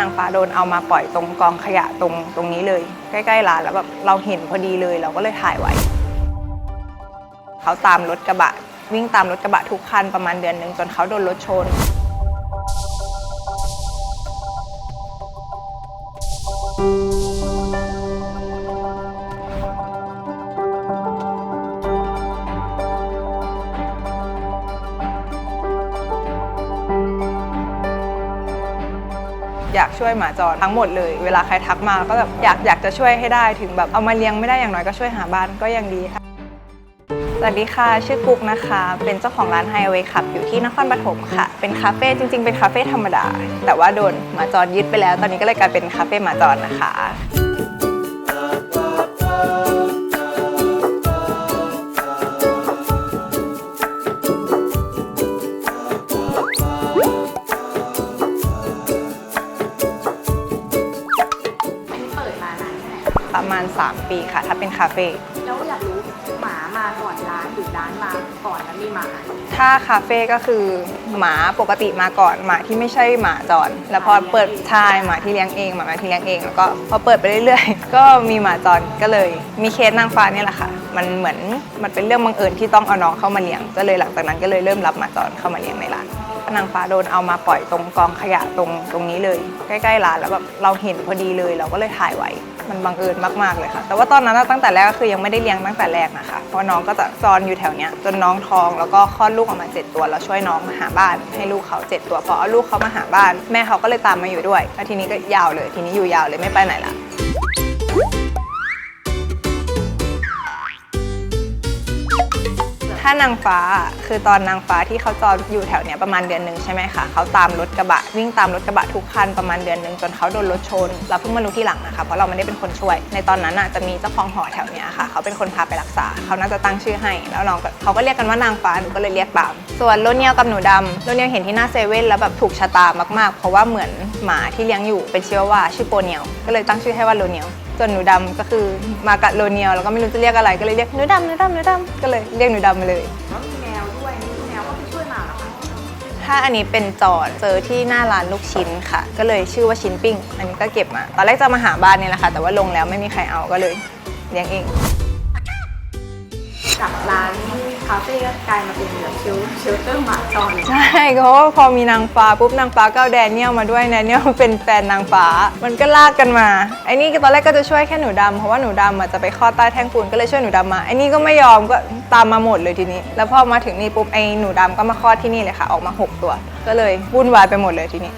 นางฟ้าโดนเอามาปล่อยตรงกองขยะตรงตรงนี้เลย ใกล้ๆร้านแล้วแบบเราเห็นพอดีเลยเราก็เลยถ่ายไว้ เขาตามรถกระบะ วิ่งตามรถกระบะทุกคันประมาณเดือนหนึ่งจนเขาโดนรถชน อยากช่วยหมาจรทั้งหมดเลย เวลาใครทักมาก็แบบอยากอยากจะช่วยให้ได้ถึงแบบเอามาเลี้ยงไม่ได้อย่างน้อยก็ช่วยหาบ้านก็ยังดีค่ะสวัสดีค่ะ ชื่อกุ๊กนะคะ เป็นเจ้าของร้านไฮเวย์ขับอยู่ที่นครปฐมค่ะ เป็นคาเฟ่จริงๆ เป็นคาเฟ่ธรรมดา แต่ว่าโดนหมาจรยึดไปแล้ว ตอนนี้ก็เลยกลายเป็นคาเฟ่หมาจรนะคะ ณ 3 ปีค่ะ ถ้าเป็นคาเฟ่แล้วอยากรู้หมามาก่อนร้านหรือร้านมาก่อนแล้วมีหมา ถ้าคาเฟ่ก็คือหมาปกติมาก่อนหมาที่ไม่ใช่หมาจร แล้วพอเปิดชายหมาที่เลี้ยงเองหมาที่เลี้ยงเอง แล้วก็พอเปิดไปเรื่อยๆ ก็มีหมาจรก็เลย มีเคสนางฟ้าเนี่ยแหละค่ะ มันเหมือนมันเป็นเรื่องบังเอิญที่ต้องเอาน้องเข้ามาเลี้ยงก็เลยหลังจากนั้นก็เลยเริ่มรับหมาจรเข้ามาเลี้ยงในร้านนางฟ้าโดนเอามาปล่อยตรงกองขยะตรงตรงนี้เลย ใกล้ๆร้านแล้วแบบเราเห็นพอดีเลยเราก็เลยถ่ายไว้ มันบังเอิญมากๆเลยค่ะ แต่ว่าตอนนั้นตั้งแต่แรกก็คือยังไม่ได้เลี้ยงตั้งแต่แรกนะคะ เพราะน้องก็จะซอนอยู่แถวเนี้ยจนน้องท้องแล้วก็คลอดลูกออกมา 7 ตัวแล้วช่วยน้องมาหาบ้าน ให้ลูกเขา 7 ตัวพอเอาลูกเขามาหาบ้าน แม่เขาก็เลยตามมาอยู่ด้วยแล้วทีนี้ก็ยาวเลย ทีนี้อยู่ยาวเลยไม่ไปไหนละ ถ้านางฟ้าคือตอนนางฟ้าที่เขาจอดอยู่แถวเนี้ยประมาณเดือนหนึ่งใช่ไหมคะเขาตามรถกระบะวิ่งตามรถกระบะทุกคันประมาณเดือนหนึ่งจนเขาโดนรถชนเราเพิ่งมารู้ที่หลังนะคะเพราะเราไม่ได้เป็นคนช่วย ในตอนนั้นน่ะจะมีเจ้าของหอแถวเนี้ยค่ะ เขาเป็นคนพาไปรักษา เขาน่าจะตั้งชื่อให้ แล้วน้องเขาก็เรียกกันว่านางฟ้าหนูก็เลยเรียกตาม ส่วนโรเนียลกับหนูดำโรเนียลเห็นที่หน้าเซเว่นแล้วแบบถูกชะตามากๆ เพราะว่าเหมือนหมาที่เลี้ยงอยู่เป็นชื่อว่าชื่อโปเนียลก็เลยตั้งชื่อให้ว่าโรเนียล ส่วนหนูดำก็คือมากับโรเนียลแล้วก็ไม่รู้จะเรียกอะไรก็เลยเรียกหนูดำหนูดำหนูดำก็เลยเรียกหนูดำมาเลย แล้วมีแมวด้วยนี่แมวก็ไปช่วยหมาเหรอคะถ้าอันนี้เป็นจอดเจอที่หน้าร้านลูกชิ้นค่ะ ก็เลยชื่อว่าชิ้นปิ้ง อันนี้ก็เก็บมา ตอนแรกจะมาหาบ้านนี่แหละค่ะ แต่ว่าลงแล้วไม่มีใครเอาก็เลยเลี้ยงเอง จากร้านคาเฟ่ก็กลายมาเป็นแบบเชลเชลเตอร์หมาจรใช่เพราะว่าพอมีนางฟ้าปุ๊บนางฟ้าก็เอาแดเนียลมาด้วยแดเนียลเป็นแฟนนางฟ้า มันก็ลากกันมาไอ้นี่ตอนแรกก็จะช่วยแค่หนูดำเพราะว่าหนูดำอะจะไปคลอดใต้แท่งปูนก็เลยช่วยหนูดำมาไอ้นี่ก็ไม่ยอมก็ตามมาหมดเลยทีนี้ แล้วพอมาถึงนี่ปุ๊บไอ้หนูดำก็มาคลอดที่นี่เลยค่ะ ออกมาหกตัว ก็เลยวุ่นวายไปหมดเลยทีนี้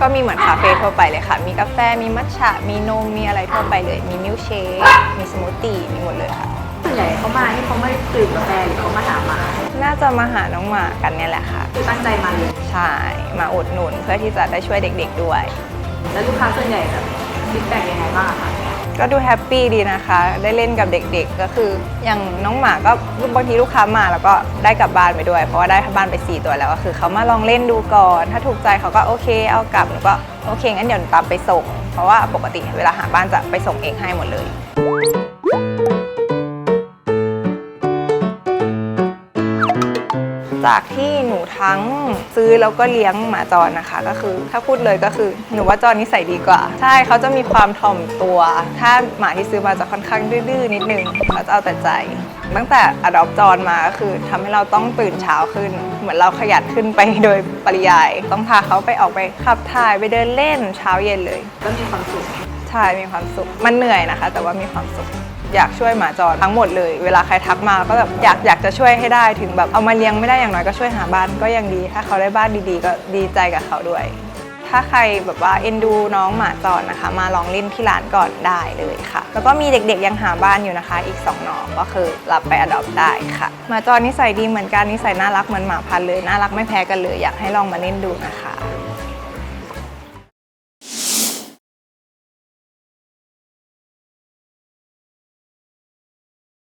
ก็มีเหมือนคาเฟ่ทั่วไปเลยค่ะ มีกาแฟ มีมัทฉะ มีนม มีอะไรทั่วไปเลย มีมิลค์เชค มีสมูทตี้ มีหมดเลยค่ะ ส่วนใหญ่เขามาที่เขาไม่ตื่นกาแฟหรือเขามาหาหมาน่าจะมาหาน้องหมากันเนี่ยแหละค่ะ คือตั้งใจมาเลยใช่ มาอุดหนุนเพื่อที่จะได้ช่วยเด็กๆด้วย แล้วลูกค้าส่วนใหญ่แบบฟีดแบ็กยังไงบ้างอะคะ ก็ดูแฮปปี้ดีนะคะ ได้เล่นกับเด็กๆ ก็คืออย่างน้องหมาก็บางทีลูกค้ามาแล้วก็ได้กลับบ้านไปด้วย เพราะว่าได้บ้านไป 4 ตัวแล้วก็คือเขามาลองเล่นดูก่อน ถ้าถูกใจเขาก็โอเคเอากลับหนูก็โอเคงั้นเดี๋ยวหนูตามไปส่ง เพราะว่าปกติเวลาหาบ้านจะไปส่งเองให้หมดเลย จากที่หนูทั้งซื้อแล้วก็เลี้ยงหมาจรนะคะ ก็คือ ถ้าพูดเลยก็คือหนูว่าจรนิสัยดีกว่า ใช่เขาจะมีความถ่อมตัว ถ้าหมาที่ซื้อมาจะค่อนข้างดื้อๆนิดนึงเขาจะเอาแต่ใจ ตั้งแต่อดอปจรมาก็คือทำให้เราต้องตื่นเช้าขึ้น เหมือนเราขยันขึ้นไปโดยปริยาย ต้องพาเขาไปออกไปขับถ่ายไปเดินเล่นเช้าเย็นเลยก็มีความสุขใช่มีความสุขมันเหนื่อยนะคะ แต่ว่ามีความสุข อยากช่วยหมาจรทั้งหมดเลย เวลาใครทักมาก็แบบอยากอยากจะช่วยให้ได้ถึงแบบเอามาเลี้ยงไม่ได้อย่างน้อยก็ช่วยหาบ้านก็ยังดี ถ้าเขาได้บ้านดีๆ ก็ดีใจกับเขาด้วย ถ้าใครแบบว่าเอ็นดูน้องหมาจรนะคะ มาลองเล่นที่ร้านก่อนได้เลยค่ะ แล้วก็มีเด็กๆยังหาบ้านอยู่นะคะ อีก2น้องก็คือรับไปอดอปได้ค่ะหมาจรนิสัยดีเหมือนกันนิสัยน่ารักเหมือนหมาพันธุ์เลยน่ารักไม่แพ้กันเลยอยากให้ลองมาเล่นดูนะคะ